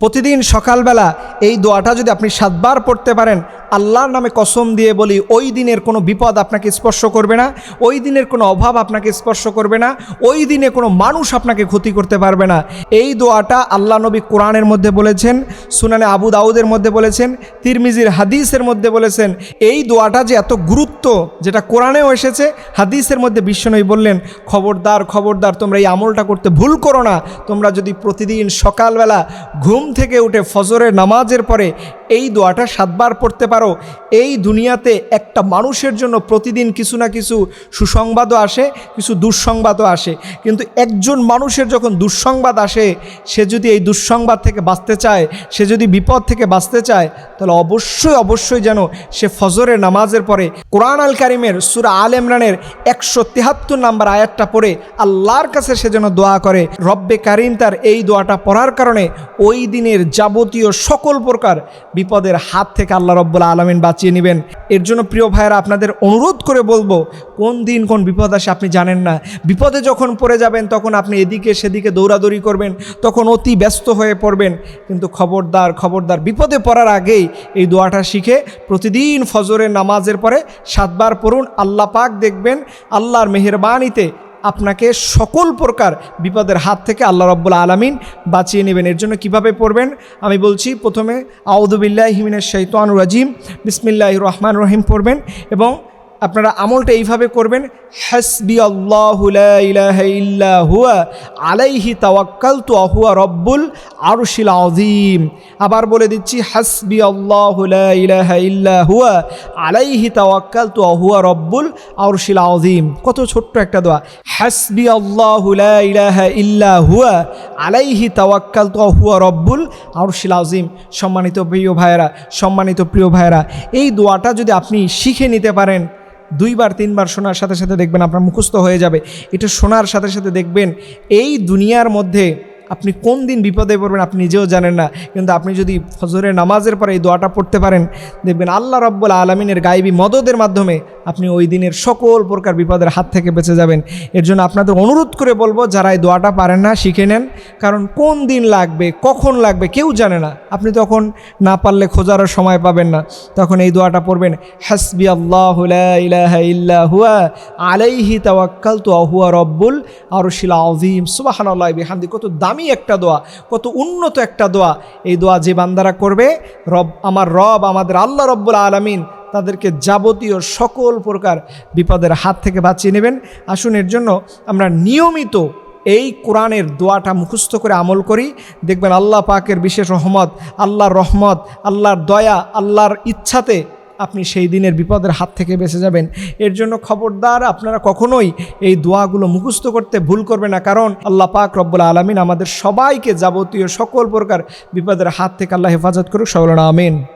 প্রতিদিন সকালবেলা এই দোয়াটা যদি আপনি সাতবার পড়তে পারেন আল্লাহর নামে কসম দিয়ে বলি, ওই দিনের কোনো বিপদ আপনাকে স্পর্শ করবে না, ওই দিনের কোনো অভাব আপনাকে স্পর্শ করবে না, ওই দিনে কোনো মানুষ আপনাকে ক্ষতি করতে পারবে না। এই দোয়াটা আল্লাহ নবী কোরআনের মধ্যে বলেছেন, সুনানে আবু দাউদের মধ্যে বলেছেন, তিরমিজির হাদিসের মধ্যে বলেছেন। এই দোয়াটা যে এত গুরুত্ব, যেটা কোরআনেও এসেছে, হাদিসের মধ্যে বিশ্বনবী বললেন, খবরদার খবরদার, তোমরা এই আমলটা করতে ভুল করো না। তোমরা যদি প্রতিদিন সকালবেলা ঘুম থেকে উঠে ফজরের নামাজের পরে এই দোয়াটা সাতবার পড়তে পারো এই দুনিয়াতে একটা মানুষের জন্য প্রতিদিন কিছু না কিছু সুসংবাদও আসে, কিছু দুঃসংবাদও আসে। কিন্তু একজন মানুষের যখন দুঃসংবাদ আসে, সে যদি এই দুঃসংবাদ থেকে বাঁচতে চায়, সে যদি বিপদ থেকে বাঁচতে চায়, তাহলে অবশ্যই অবশ্যই যেন সে ফজরের নামাজের পরে কোরআন আল কারিমের সুরা আল ইমরানের একশো তেহাত্তর নাম্বার আয়াতটা পড়ে আল্লাহর কাছে সে যেন দোয়া করে, রব্বে কারিম তার এই দোয়াটা পড়ার কারণে ওই দিনের যাবতীয় সকল প্রকার বিপদের হাত থেকে আল্লাহ রব্বুল আলমিন বাঁচিয়ে নেবেন। এর জন্য প্রিয় ভাইয়েরা, আপনাদের অনুরোধ করে বলব, কোন দিন কোন বিপদ আসে আপনি জানেন না। বিপদে যখন পড়ে যাবেন, তখন আপনি এদিকে সেদিকে দৌড়াদৌড়ি করবেন, তখন অতি ব্যস্ত হয়ে পড়বেন। কিন্তু খবরদার খবরদার বিপদে পড়ার আগেই এই দোয়াটা শিখে প্রতিদিন ফজরের নামাজের পরে সাতবার পড়ুন, আল্লাহ পাক দেখবেন, আল্লাহর মেহরবানিতে আপনাকে সকল প্রকার বিপদের হাত থেকে আল্লাহ রব্বুল আলমিন বাঁচিয়ে নেবেন। এর জন্য কীভাবে পড়বেন? আমি বলছি, প্রথমে আউদুবিল্লাহ হিমিনের শৈতান রাজিম। বিসমিল্লাহ রহমান রহিম পড়বেন এবং আপনারা আমলটা এইভাবে করবেন হাসবি আল্লাহ ইল্লা হুয়া আলাইহি তাওয়াক্কাল তু আহুয়া রব্বুল আরশিল আজিম আবার বলে দিচ্ছি হাসবি আল্লাহ ইল্লা হুয়া আলাইহি তাওয়াক্কাল তু আহুয়া রব্বুল আরশিল আজিম কত ছোট্ট একটা দোয়া। হাসবি আল্লাহ ইল্লা হুয়া আলাইহি তাওয়াক্কাল তু আহুয়া রব্বুল আরশিল আজিম সম্মানিত প্রিয় ভাইয়েরা, সম্মানিত প্রিয় ভাইয়েরা, এই দোয়াটা যদি আপনি শিখে নিতে পারেন দুইবার, তিনবার শোনার সাথে সাথে দেখবেন আপনার মুখস্থ হয়ে যাবে। এটা শোনার সাথে সাথে দেখবেন এই দুনিয়ার মধ্যে আপনি কোন দিন বিপদে পড়বেন আপনি নিজেও জানেন না। কিন্তু আপনি যদি ফজরের নামাজের পরে এই দোয়াটা পড়তে পারেন, দেখবেন আল্লাহ রব্বুল আলমিনের গাইবী মদদের মাধ্যমে আপনি ওই দিনের সকল প্রকার বিপদের হাত থেকে বেঁচে যাবেন। এর জন্য আপনাদের অনুরোধ করে বলব, যারা এই দোয়াটা পারেন না, শিখে নেন। কারণ কোন দিন লাগবে, কখন লাগবে, কেউ জানে না। আপনি তখন না পারলে খোঁজারও সময় পাবেন না। তখন এই দোয়াটা পড়বেন, হাসবি আল্লাহ হুয়া, আলাইহি তাওয়াক্কাল তু আহুয়া রব্বুল আর শিলা আজিম সুবাহান আল্লাহ বিহামদি, কত দামি একটা দোয়া, কত উন্নত একটা দোয়া। এই দোয়া যে বান্দারা করবে, রব, আমার রব, আমাদের আল্লাহ রব্বুল আলমিন তাদেরকে যাবতীয় সকল প্রকার বিপদের হাত থেকে বাঁচিয়ে নেবেন। আসুন, এর জন্য আমরা নিয়মিত এই কোরআনের দোয়াটা মুখস্থ করে আমল করি। দেখবেন আল্লাহ পাকের বিশেষ রহমত, আল্লাহর রহমত, আল্লাহর দয়া, আল্লাহর ইচ্ছাতে আপনি সেই দিনের বিপদের হাত থেকে বেঁচে যাবেন। এর জন্য খবরদার আপনারা কখনোই এই দোয়াগুলো মুখস্থ করতে ভুল করবে না। কারণ আল্লাহ পাক রব্বুল আলমিন আমাদের সবাইকে যাবতীয় সকল প্রকার বিপদের হাত থেকে আল্লাহ হেফাজত করুক। সকল আমিন।